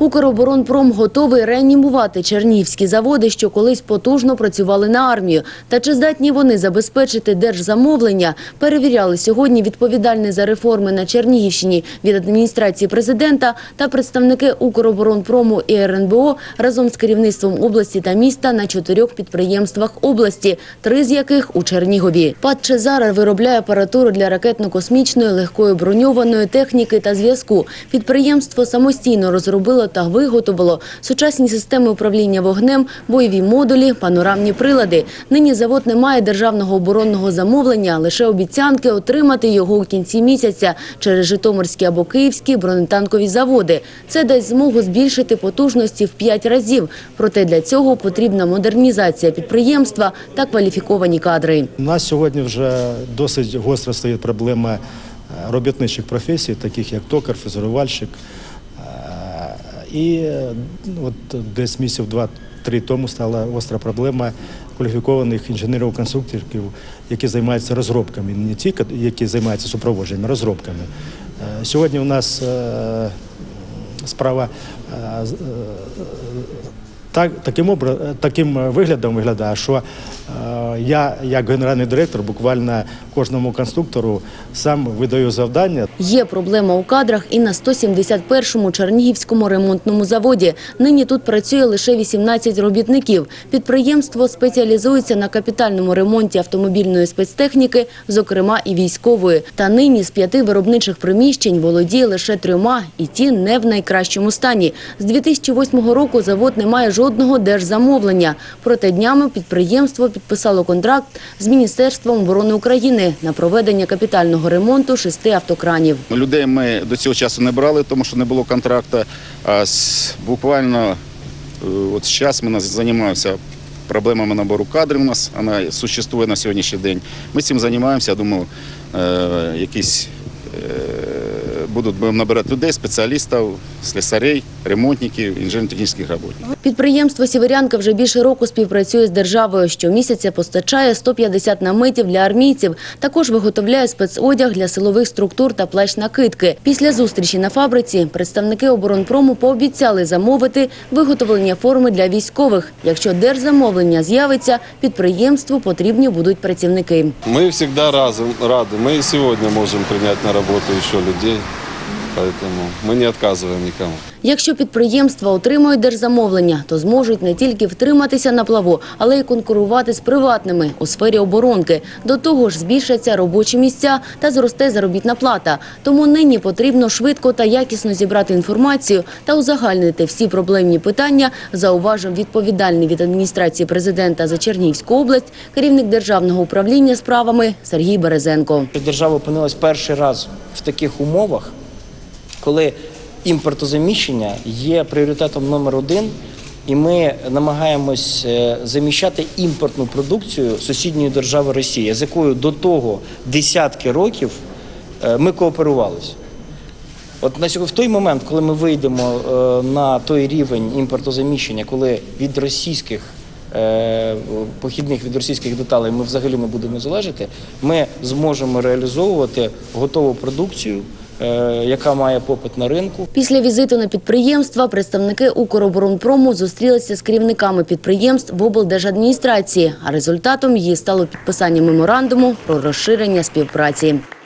Укроборонпром готовий реанімувати чернігівські заводи, що колись потужно працювали на армію. Та чи здатні вони забезпечити держзамовлення, перевіряли сьогодні відповідальні за реформи на Чернігівщині від адміністрації президента та представники Укроборонпрому і РНБО разом з керівництвом області та міста на чотирьох підприємствах області, три з яких у Чернігові. ПАД «Чезара» виробляє апаратуру для ракетно-космічної, легкої броньованої техніки та зв'язку. Підприємство самостійно розробило та виготовило сучасні системи управління вогнем, бойові модулі, панорамні прилади. Нині завод не має державного оборонного замовлення, лише обіцянки отримати його у кінці місяця через Житомирські або Київські бронетанкові заводи. Це дасть змогу збільшити потужності в п'ять разів. Проте для цього потрібна модернізація підприємства та кваліфіковані кадри. У нас сьогодні вже досить гостро стоїть проблема е, робітничих професій, таких як токар, фізурувальщик. І е, от десь місяців два-три тому стала гостра проблема кваліфікованих інженерів-конструкторів, які займаються розробками, не ті, які займаються супроводженням, розробками. Е, Сьогодні у нас е, справа так, таким, обра- таким е, виглядом виглядає, що е, я, як генеральний директор, буквально кожному конструктору сам видаю завдання. Є проблема у кадрах і на 171-му Чернігівському ремонтному заводі. Нині тут працює лише 18 робітників. Підприємство спеціалізується на капітальному ремонті автомобільної спецтехніки, зокрема і військової. Та нині з п'яти виробничих приміщень володіє лише трьома, і ті не в найкращому стані. З 2008 року завод не має жодного держзамовлення. Проте днями підприємство підписало контракт з Міністерством оборони України на проведення капітального ремонту шести автокранів. Людей ми до цього часу не брали, тому що не було контракту. А буквально е, от зараз ми займаємося проблемами набору кадрів. У нас вона существує на сьогоднішній день. Ми цим займаємося. Я думаю, е, якісь е, будуть будемо набирати людей, спеціалістів, слесарей, ремонтників, інженерно-технічних роботників. Підприємство «Сіверянка» вже більше року співпрацює з державою. Щомісяця постачає 150 наметів для армійців. Також виготовляє спецодяг для силових структур та плащ-накидки. Після зустрічі на фабриці представники оборонпрому пообіцяли замовити виготовлення форми для військових. Якщо держзамовлення з'явиться, підприємству потрібні будуть працівники. Мы всегда разом, рады. Мы и сегодня можем принять на работу еще людей. Поэтому мы не отказываем никому. Якщо підприємства отримують держзамовлення, то зможуть не тільки втриматися на плаву, але й конкурувати з приватними у сфері оборонки. До того ж, збільшаться робочі місця та зросте заробітна плата. Тому нині потрібно швидко та якісно зібрати інформацію та узагальнити всі проблемні питання, зауважив відповідальний від адміністрації президента за Чернігівську область, керівник державного управління справами Сергій Березенко. що держава опинилась перший раз в таких умовах, коли імпортозаміщення є пріоритетом номер один, і ми намагаємось е, заміщати імпортну продукцію сусідньої держави Росії, з якою до того десятки років е, ми кооперувалися. От на сьогодні, в той момент, коли ми вийдемо е, на той рівень імпортозаміщення, коли від російських похідних від російських деталей ми взагалі не будемо залежати, ми зможемо реалізовувати готову продукцію, яка має попит на ринку. Після візиту на підприємства представники Укроборонпрому зустрілися з керівниками підприємств в облдержадміністрації, а результатом її стало підписання меморандуму про розширення співпраці.